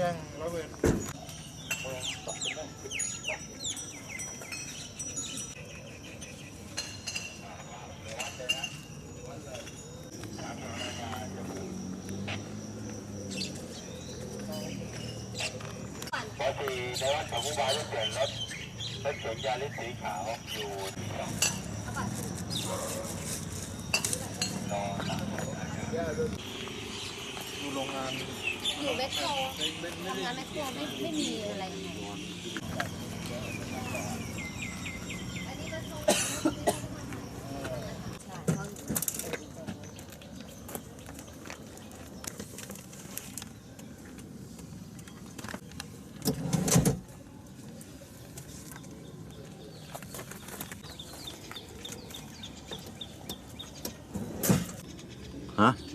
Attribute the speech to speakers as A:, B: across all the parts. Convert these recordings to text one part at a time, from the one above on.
A: ปกติในวัดเขาผู้บายรถเก๋งรถรถเก๋งยาริสสีขาวอยู่รอ
B: ดูโรงงาน
C: อยู่แมคโครทำงานแมคโครไม่ไม่มีอะไร
D: ฮะ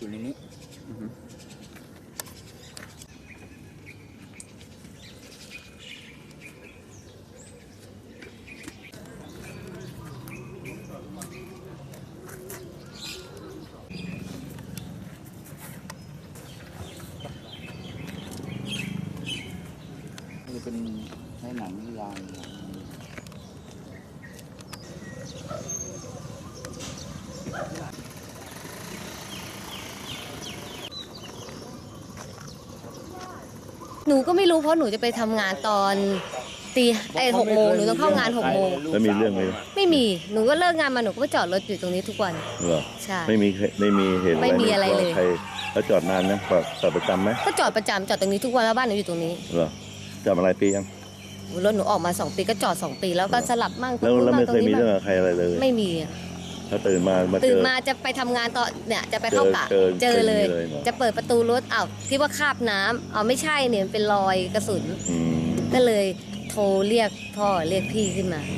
B: อยู่ในนี้นี่เป็นใช้หนังยาง
C: หนูก็ไม่รู้เพราะหนูจะไปทำงานตอนตีไอ้หกโมงหนูต้องเข้างานหกโมง
D: แล้วมีเรื่องไหม
C: ไม่มีหนูก็เลิกงานมาหนูก็ไปจอดรถอยู่ตรงนี้ทุกวัน
D: เหรอ
C: ใช่
D: ไม่มีไม่มีเหตุอะไร
C: ไม่มีอะไรเลย
D: ใครแล้วจอดนานนะจอดจอดประจำไหม
C: ก็จอดประจำจอดตรงนี้ทุกวันแล้วบ้านหนูอยู่ตรงนี้
D: เหรอจอดมาหลายปียัง
C: รถหนูออกมาสองปีก็จอดสองปีแล้วก็สลับมั่งตร
D: แล้
C: ง
D: ว
C: นู้น
D: แล้ว
C: มั่
D: ไม่
C: งตร
D: เค
C: ง
D: ยมี
C: นี้
D: เรื่อง
C: มั่ง
D: กับใครอะไรเลย
C: ไม่มีอะ
D: ถ้าตื่นมามาเจ
C: ตื่น
D: อ
C: มาจะไปทำงานตอนเนี่ยจะไปเข้ากะ
D: เจอ
C: เจอเลย
D: เจอเลยเหรอ
C: จะเปิดประตูรถอ้าวที่ว่าคราบน้ำเอาไม่ใช่เนี่ยมันเป็นรอยกระสุน
D: อืม
C: ก็เลยโทรเรียกพ่อเรียกพี่ขึ้นมา
D: อ